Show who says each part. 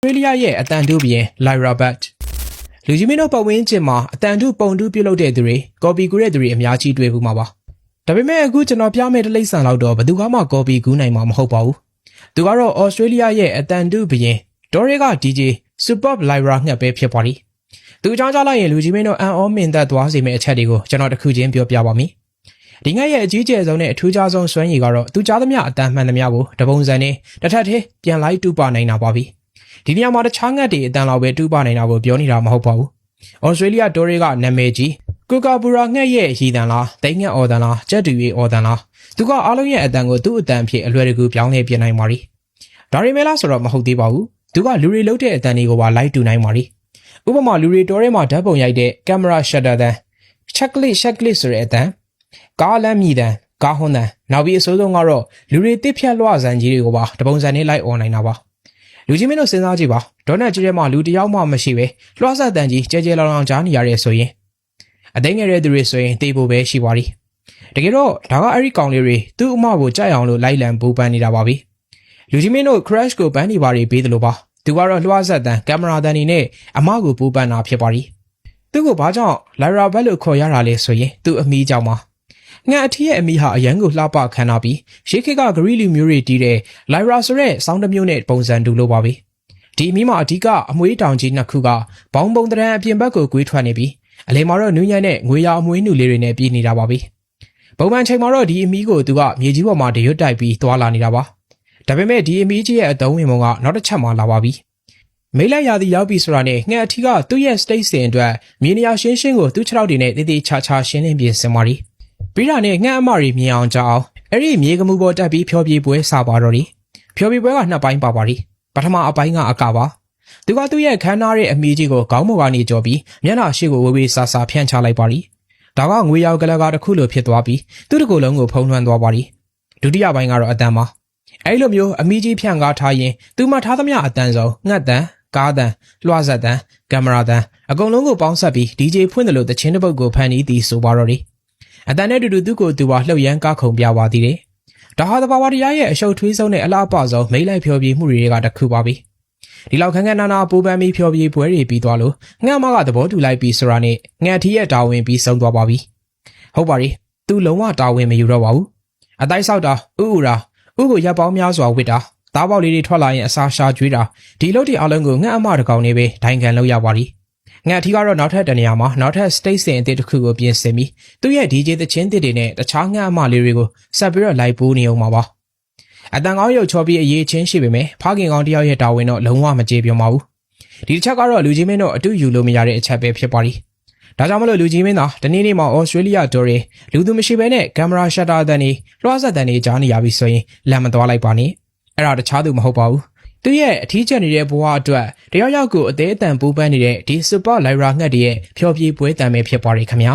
Speaker 1: စတြေးလျရဲ့အတန်တူဘီရင် Lyra Butt လူကြီးမင်းတို့ပတ်ဝန်းကျင်မှာအတန်တူပုံတူပြုတ်လုပ်တဲ့သူတွေကော်ပီကူတဲ့သူတွေအများကြီးတွေ့ဘူးမှာပါဒါပေမဲ့အခုကျွန်တော်ပြမယ့်တလိမ့်ဆန်လောက်တော့ဘယ်သူမှကော်ပီကူးနိုင်မှာမဟုတ်ပါဘူးသူကတော့ Australia ရဲ့အတန်တူဘီရင်ဒေါ်ရီက DJ Superb Lyra ငှက်ပဲဖြစ်ပါလိသူအကြောင်းကြားလိုက်ရင်လူကြီးမင်းတို့အန်အောမင်သက်သွားစေမယ့်အချက်တွေကိုကျွန်တော်တစ်ခုချင်းပြောပြပါမယ်ဒီငှက်ရဲ့အကြီးကျယ်ဆုံးနဲ့အထူးခြားဆုံးစွမ်းရည်ကတော့သူကြားသမျှအတန်မှန်သမျှကိုတပုံစံနဲ့တစ်ထပ်သေးပြန်လိုက်တူပါနိုင်တာပါပြီ ဒီနေရာမှာတခြားငှက်တွေအတန်လောက်ပဲတူပါနိုင်တာကိုပြောနေတာမဟုတ်ပါဘူး။ Australia ဒိုရီကနာမည်ကြီးကူကာဘူရာငှက်ရဲ့ရည်တန်လားတိတ်ငှက်အော်တန်လားကြက်တူရီအော်တန်လားသူကအားလုံးရဲ့အတန်ကိုသူ့အတန်ဖြစ်အလွယ်တကူပြောင်းလဲပြနိုင်ပါ ರಿ ဒါရီမဲလားဆိုတော့မဟုတ်သေးပါဘူးသူကလူတွေလုံးတဲ့အတန်တွေကိုပါလိုက်တူနိုင်ပါ ರಿ ဥပမာလူတွေတော်ထဲမှာဓာတ်ပုံရိုက်တဲ့ကင်မရာရှတ်တာတန် checklist checklist ဆိုတဲ့အတန်ကားလမ်းမြည်တန်ကားဟွန်းတန်နောက်ပြီးအစိုးဆုံးကတော့လူတွေတစ်ဖြတ်လွှစံကြီးတွေကိုပါတပုံစံနဲ့လိုက်អော်နိုင်တာပါ လူကြီးမင်းတို့စဉ်းစားကြည့်ပါဒေါနက်ကြီးထဲမှာလူတစ်ယောက်မှမရှိပဲလွှဆက်တန်ကြီးကြဲကြဲလောင်လောင်ကြားနေရတဲ့ဆိုရင်အသိငယ်တဲ့သူတွေဆိုရင်တေးဖို့ပဲရှိပါ ರಿ တကယ်တော့ဒါကအဲ့ဒီကောင်လေးတွေသူ့အမကိုကြိုက်အောင်လို့လိုက်လံပူပန်နေတာပါပဲလူကြီးမင်းတို့ crash ကိုပန်းနေပါတွေပေးတယ်လို့ပါသူကတော့လွှဆက်တန်ကင်မရာတန်နေနဲ့အမကိုပူပန်တာဖြစ်ပါ ರಿ သူ့ကိုဘာကြောင့်လာရာဘက်လို့ခေါ်ရတာလဲဆိုရင်သူ့အမိကြောင့်ပါ ငါအထီးရဲ့အမိဟာအရန်ကိုလှပခံနာပြီးရှေးခေတ်ကဂရီလူမျိုးတွေတီးတဲ့လိုက်ရာဆိုတဲ့စောင်းတစ်မျိုးနဲ့ပုံစံတူလို့ပါပဲဒီအမိမှာအဓိကအမွေးတောင်ကြီးနှစ်ခုကဘောင်ပုံတရံအပြင်ဘက်ကိုကွေးထွက်နေပြီးအလေမှာတော့နူးညံ့တဲ့ငွေရအမွေးနုလေးတွေနဲ့ပြည်နေတာပါပဲပုံမှန်ချိန်မှာတော့ဒီအမီးကိုသူကမြေကြီးပေါ်မှာတရွတ်တိုက်ပြီးသွားလာနေတာပါဒါပေမဲ့ဒီအမီးကြီးရဲ့အတုံးဝင်ပုံကနောက်တစ်ချက်မှလာပါပြီမိလိုက်ရာသီရောက်ပြီဆိုတာနဲ့ငှက်အထီးကသူ့ရဲ့ state စင်အတွက်မြေနေရာရှင်းရှင်းကိုသူ့ခြေထောက်တွေနဲ့တည်တည်ချာချာရှင်းလင်းပြင်ဆင်ပါရီ ပြီးတာနဲ့ငှက်အမတွေမြင်အောင်ကြအောင်အဲ့ဒီမြေကမှုပေါ်တက်ပြီးဖျော်ပြပွဲစပါတော့ရီဖျော်ပြပွဲကနှစ်ပိုင်းပါပါရီပထမအပိုင်းကအကပါသူကသူ့ရဲ့ခန်းနာရဲ့အမီကြီးကိုခေါင်းပေါ်ကနေကြော်ပြီးမျက်နှာရှိကိုဝေးဝေးဆာဆာဖြန့်ချလိုက်ပါရီဒါကငွေရောက်ကလကာတစ်ခုလိုဖြစ်သွားပြီးသူ့တကူလုံးကိုဖုံးလွှမ်းသွားပါရီဒုတိယပိုင်းကတော့အတန်ပါအဲ့လိုမျိုးအမီကြီးဖြန့်ကားထားရင်သူမှထားသမျှအတန်ဆုံးငှက်တန်ကားတန်လွှာဆက်တန်ကင်မရာတန်အကုန်လုံးကိုပေါင်းဆက်ပြီး DJ ဖွင့်တယ်လို့တခြင်းတစ်ပုတ်ကိုဖန်တီးသည်ဆိုပါတော့တယ် အတန်နဲ့တူတူသူ့ကိုသူပါလှုပ်ရမ်းကားခုံပြပါသေးတယ်ဒါဟာသဘာဝတရားရဲ့အရှုပ်ထွေးဆုံးနဲ့အလားအပဆုံးမိလိုက်ဖြောပြမှုတွေကတစ်ခုပါပဲဒီလောက်ခန်းခန်းနာနာပူပန်ပြီးဖြောပြပွဲတွေပြီးသွားလို့ငှက်မကသဘောတူလိုက်ပြီးဆိုတာနဲ့ငှက်ထီးရဲ့တာဝန်ပြီးဆုံးသွားပါပြီဟုတ်ပါပြီသူလုံးဝတာဝန်မယူတော့ပါဘူးအတိုက်ဆောက်တာဥဥရာဥကိုရပ်ပေါင်းများစွာဝစ်တာသားပေါက်လေးတွေထွက်လာရင်အစာရှာကျွေးတာဒီလုပ်တွေအလုံးကိုငှက်အမတကောင်နေပဲဒိုင်ခံလောက်ရပါလိ ငှက်အထီးကတော့နောက်ထပ်တနေရာမှာနောက်ထပ် state စင်အသစ်တစ်ခုကိုပြင်ဆင်ပြီးသူ့ရဲ့ DJ သချင်းတစ်တွေနဲ့တခြားငှက်အမလေးတွေကိုဆက်ပြီးတော့လိုက်ပိုးနေအောင်ပါပါအတန်ကောင်းရုပ်ချောပြီးအရေးချင်းရှိပေမဲ့ဖခင်ကောင်းတယောက်ရဲ့တာဝန်တော့လုံးဝမကြေပြောင်းပါဘူးဒီတစ်ချက်ကတော့လူကြီးမင်းတို့အတူယူလို့မရတဲ့အချက်ပဲဖြစ်ပါလိဒါကြောင့်မလို့လူကြီးမင်းသာတနေ့နေ့မှာဩစတြေးလျဒိုရီလူသူမရှိဘဲနဲ့ကင်မရာရှတ်တာတန်နေလွှားဆက်တန်နေကြားနေရပြီဆိုရင်လမ်းမသွားလိုက်ပါနဲ့အဲ့ဒါတခြားသူမဟုတ်ပါဘူး သူရဲ့အထီးကျန်နေတဲ့ဘဝအတွက်တယောက်ယောက်ကိုအသေးအတန်ပူပန်းနေတဲ့ဒီစူပါလိုက်ရာငှက်တရဲ့ဖျော်ဖြေပွဲတံပဲဖြစ်ပါရခင်ဗျာ